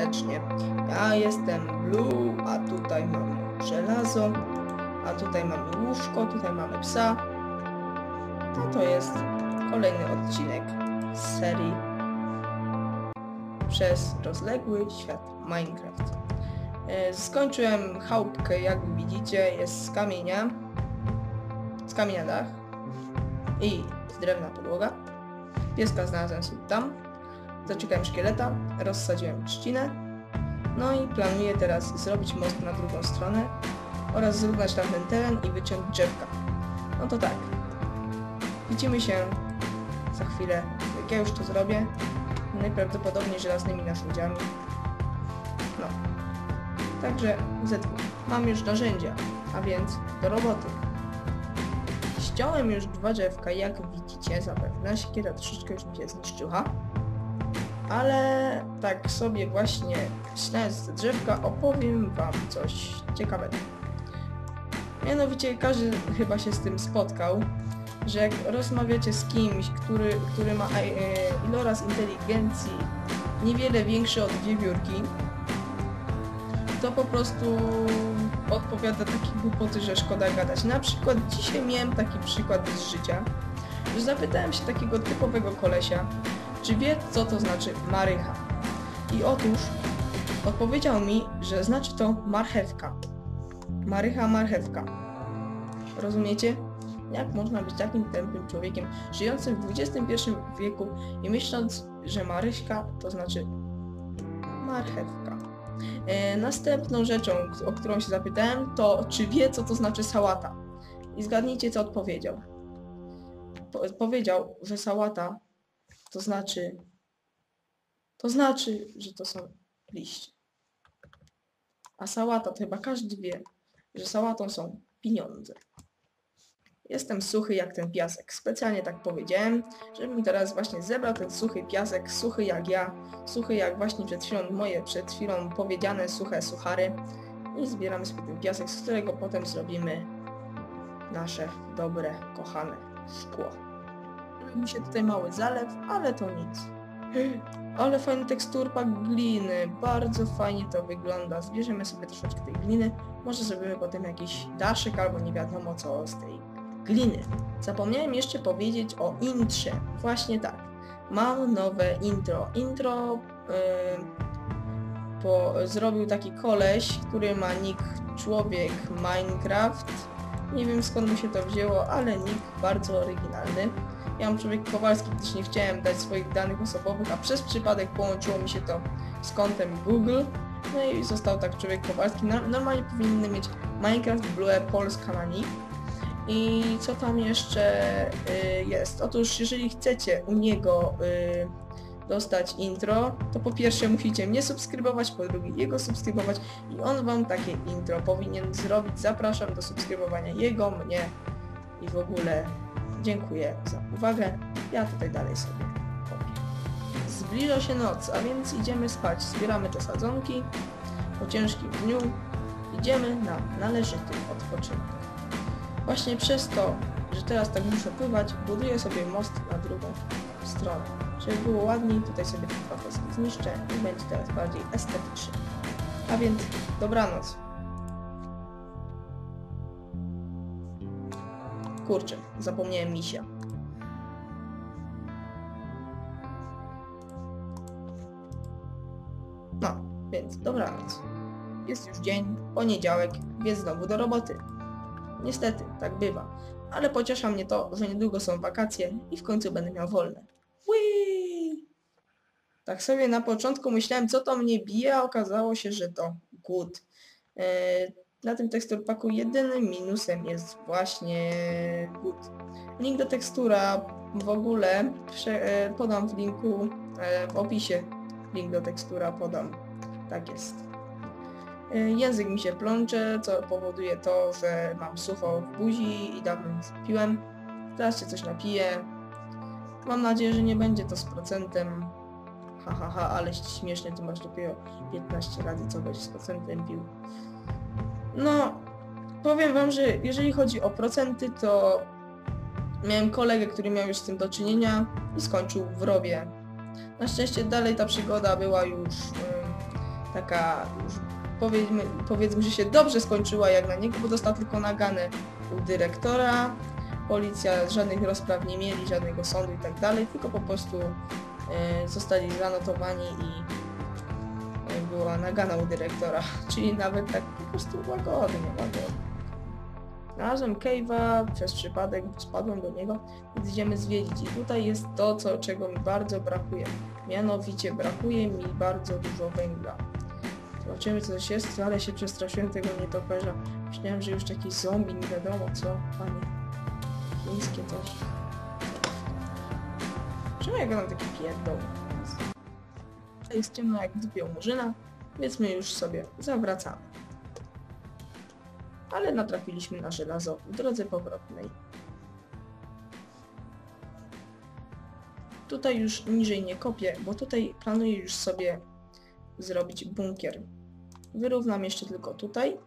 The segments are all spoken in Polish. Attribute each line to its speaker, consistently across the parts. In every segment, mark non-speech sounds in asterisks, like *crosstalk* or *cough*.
Speaker 1: serdecznie. Ja jestem Blue, a tutaj mamy żelazo, a tutaj mamy łóżko, tutaj mamy psa. To to jest kolejny odcinek z serii przez rozległy świat Minecraft. E, Skończyłem chałupkę, jak widzicie, jest z kamienia, z kamienia dach i z drewna podłoga. Pieska znalazłem sobie tam. Zaczekałem szkieleta, rozsadziłem trzcinę. No i planuję teraz zrobić most na drugą stronę oraz zrównać tamten teren i wyciąć drzewka. No to tak. Widzimy się za chwilę, jak ja już to zrobię. Najprawdopodobniej żelaznymi narzędziami. No. Także zetnę. Mam już narzędzia, a więc do roboty. Ściąłem już dwa drzewka, jak widzicie zapewne. Siekiera troszeczkę już mi się zniszczyła. Ale tak sobie właśnie ścinając te drzewka opowiem wam coś ciekawego. Mianowicie każdy chyba się z tym spotkał, że jak rozmawiacie z kimś, który, który ma e, iloraz inteligencji niewiele większy od wiewiórki, to po prostu odpowiada takie głupoty, że szkoda gadać. Na przykład dzisiaj miałem taki przykład z życia, że zapytałem się takiego typowego kolesia, czy wie co to znaczy marycha. I otóż odpowiedział mi, że znaczy to marchewka. Marycha, marchewka. Rozumiecie? Jak można być takim tępym człowiekiem, żyjącym w XXI wieku i myśląc, że maryśka to znaczy marchewka. E, następną rzeczą, o którą się zapytałem, to czy wie, co to znaczy sałata. I zgadnijcie, co odpowiedział. Po, powiedział, że sałata to znaczy... To znaczy, że to są liście. A sałata to chyba każdy wie, że sałatą są pieniądze. Jestem suchy jak ten piasek. Specjalnie tak powiedziałem, żebym teraz właśnie zebrał ten suchy piasek, suchy jak ja, suchy jak właśnie przed chwilą moje przed chwilą powiedziane suche suchary i zbieramy sobie ten piasek, z którego potem zrobimy nasze dobre, kochane szkło. Mi się tutaj mały zalew, ale to nic. Ale fajny teksturpak gliny, bardzo fajnie to wygląda. Zbierzemy sobie troszeczkę tej gliny, może zrobimy potem jakiś daszek albo nie wiadomo co z tej gliny. Zapomniałem jeszcze powiedzieć o intrze. Właśnie tak. Mam nowe intro. Intro yy, po, zrobił taki koleś, który ma nick człowiek Minecraft. Nie wiem skąd mu się to wzięło, ale nick bardzo oryginalny. Ja mam człowiek Kowalski, gdyż nie chciałem dać swoich danych osobowych, a przez przypadek połączyło mi się to z kontem Google. No i został tak człowiek Kowalski. Normalnie powinny mieć Minecraft Blue Polska na nick. I co tam jeszcze y, jest? Otóż jeżeli chcecie u niego y, dostać intro, to po pierwsze musicie mnie subskrybować, po drugie jego subskrybować i on wam takie intro powinien zrobić. Zapraszam do subskrybowania jego, mnie i w ogóle dziękuję za uwagę. Ja tutaj dalej sobie powiem. Zbliża się noc, a więc idziemy spać. Zbieramy te sadzonki. Po ciężkim dniu idziemy na należyty odpoczynek. Właśnie przez to, że teraz tak muszę pływać, buduję sobie most na drugą stronę. Żeby było ładniej, tutaj sobie trochę zniszczę i będzie teraz bardziej estetycznie. A więc dobranoc. Kurczę, zapomniałem misia. No, więc dobranoc. Jest już dzień, poniedziałek, więc znowu do roboty. Niestety, tak bywa. Ale pociesza mnie to, że niedługo są wakacje i w końcu będę miał wolne. Whee! Tak sobie na początku myślałem, co to mnie bije, a okazało się, że to głód. E, na tym teksturpaku jedynym minusem jest właśnie głód. Link do tekstura w ogóle e, podam w linku, e, w opisie. Link do tekstura podam. Tak jest. Y, język mi się plącze, co powoduje to, że mam sucho w buzi i dawno nie piłem. Teraz się coś napiję. Mam nadzieję, że nie będzie to z procentem. Ha, ha, ha, ale śmiesznie, ty masz dopiero 15 razy, co z procentem pił. No, powiem wam, że jeżeli chodzi o procenty, to miałem kolegę, który miał już z tym do czynienia i skończył w rowie. Na szczęście dalej ta przygoda była już... Yy, taka już powiedzmy, powiedzmy, że się dobrze skończyła jak na niego, bo dostał tylko naganę u dyrektora. Policja żadnych rozpraw nie mieli, żadnego sądu i tak dalej, tylko po prostu e, zostali zanotowani i była nagana u dyrektora, *laughs* czyli nawet tak po prostu łagodnie, łagodnie. Znalazłem Cave'a, przez przypadek spadłem do niego, więc idziemy zwiedzić. I tutaj jest to, co, czego mi bardzo brakuje. Mianowicie brakuje mi bardzo dużo węgla. Zobaczymy co to jest, ale się przestraszyłem tego nietoperza. Myślałem, że już jakiś zombie, nie wiadomo co, panie. Chińskie coś. Czemu ja gadam taki pierdol? Jest ciemno jak w murzyna, więc my już sobie zawracamy. Ale natrafiliśmy na żelazo w drodze powrotnej. Tutaj już niżej nie kopię, bo tutaj planuję już sobie zrobić bunkier. Wyrównam jeszcze tylko tutaj.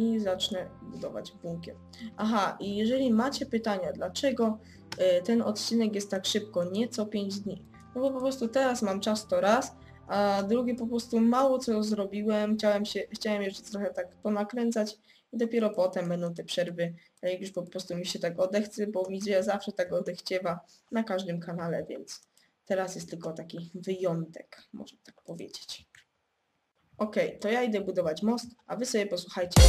Speaker 1: I zacznę budować bunkier. Aha, i jeżeli macie pytania, dlaczego y, ten odcinek jest tak szybko, nieco 5 dni, no bo po prostu teraz mam czas to raz, a drugi po prostu mało co zrobiłem, chciałem, się, chciałem jeszcze trochę tak ponakręcać i dopiero potem będą te przerwy, jak już po prostu mi się tak odechce, bo się zawsze tak odechciewa na każdym kanale, więc teraz jest tylko taki wyjątek, można tak powiedzieć. Okej, to ja idę budować most, a wy sobie posłuchajcie.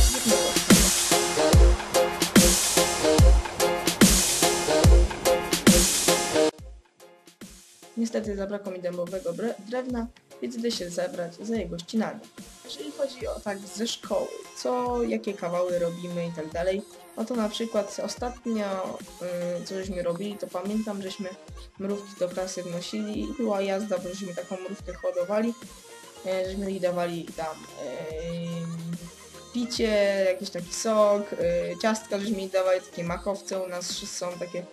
Speaker 1: Niestety zabrakło mi dębowego drewna, więc idę się zebrać za jego ścinanie. Jeżeli chodzi o tak ze szkoły, co, jakie kawały robimy i tak dalej, no to na przykład ostatnio, y, co żeśmy robili, to pamiętam, żeśmy mrówki do klasy wnosili i była jazda, bo żeśmy taką mrówkę hodowali, żeśmy jej dawali tam y, picie, jakiś taki sok, y, ciastka, żeśmy dawali takie makowce, u nas są takie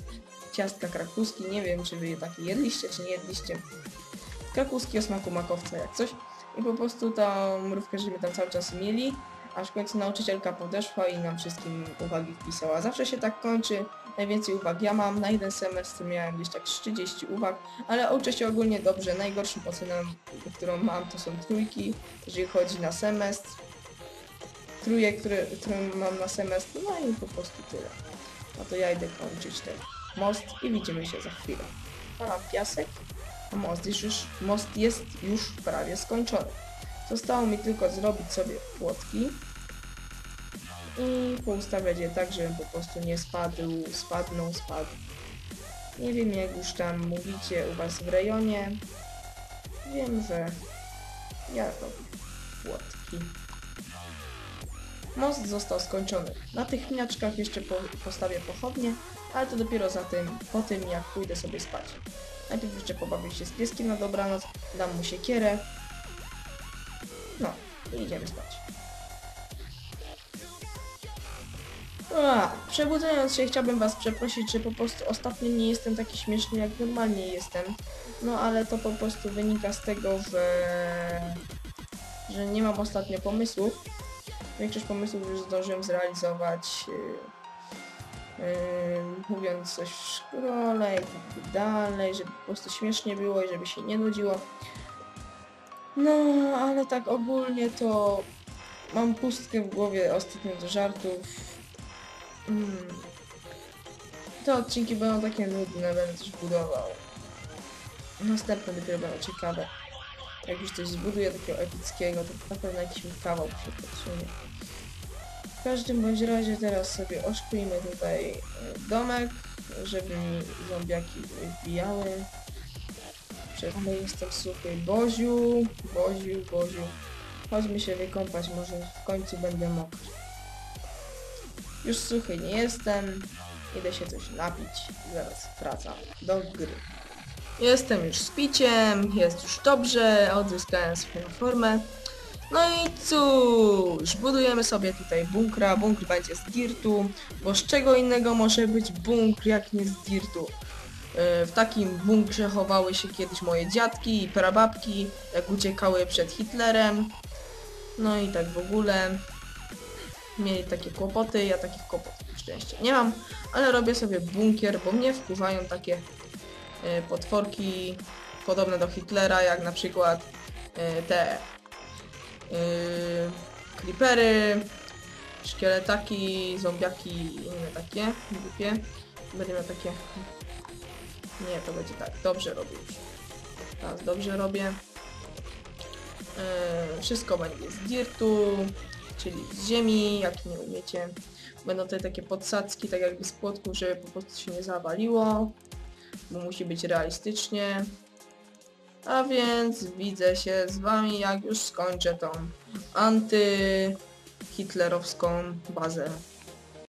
Speaker 1: ciastka krakuski, nie wiem czy wy je takie jedliście, czy nie jedliście. Krakuski o smaku makowca jak coś. I po prostu tą mrówkę żeśmy tam cały czas mieli, aż w końcu nauczycielka podeszła i nam wszystkim uwagi wpisała. Zawsze się tak kończy, najwięcej uwag ja mam, na jeden semestr miałem gdzieś tak 30 uwag, ale uczę się ogólnie dobrze. Najgorszą oceną, którą mam, to są trójki, jeżeli chodzi na semestr. Truje, które, którą mam na semestr, no i po prostu tyle. No to ja idę kończyć ten most i widzimy się za chwilę. Palam piasek, a most już, most jest już prawie skończony. Zostało mi tylko zrobić sobie płotki i poustawiać je tak, żeby po prostu nie spadł, spadną, spadł. Nie wiem jak już tam mówicie u was w rejonie. Wiem, że ja robię płotki. Most został skończony. Na tych miniaczkach jeszcze po, postawię pochodnie, ale to dopiero za tym, po tym jak pójdę sobie spać. Najpierw jeszcze pobawię się z pieskiem na dobranoc, dam mu siekierę. No, i idziemy spać. A, przebudzając się chciałbym was przeprosić, że po prostu ostatnio nie jestem taki śmieszny jak normalnie jestem. No ale to po prostu wynika z tego, że, że nie mam ostatnio pomysłów. Większość pomysłów już zdążyłem zrealizować. Yy, yy, mówiąc coś w szkole i tak dalej, żeby po prostu śmiesznie było i żeby się nie nudziło. No, ale tak ogólnie to mam pustkę w głowie ostatnio do żartów. Mm. Te odcinki będą takie nudne, będę coś budował. Następne dopiero będą ciekawe. Jak już coś zbuduję takiego epickiego, to na pewno jakiś mi kawał się podsunie. W każdym bądź razie teraz sobie oszkujmy tutaj e, domek, żeby mi zombiaki. Przez- Ale jestem suchy. Boziu, Boziu, Boziu. Chodźmy się wykąpać, może w końcu będę mokry. Już suchy nie jestem. Idę się coś napić. Zaraz wracam do gry. Jestem już z piciem, jest już dobrze, odzyskałem swoją formę. No i cóż, budujemy sobie tutaj bunkra, bunkr będzie z dirtu, bo z czego innego może być bunkr jak nie z dirtu. Yy, W takim bunkrze chowały się kiedyś moje dziadki i prababki, jak uciekały przed Hitlerem. No i tak w ogóle mieli takie kłopoty, ja takich kłopotów na szczęście nie mam, ale robię sobie bunkier, bo mnie wpływają takie y, potworki podobne do Hitlera, jak na przykład y, te y, creepery, szkieletaki, zombiaki i inne takie głupie. Będę miał takie... Nie, to będzie tak. Dobrze robię już. Teraz dobrze robię. Wszystko będzie z dirtu, czyli z ziemi, jak nie umiecie. Będą tutaj takie podsadzki, tak jakby z płotków, żeby po prostu się nie zawaliło, bo musi być realistycznie. A więc widzę się z wami, jak już skończę tą anty-hitlerowską bazę.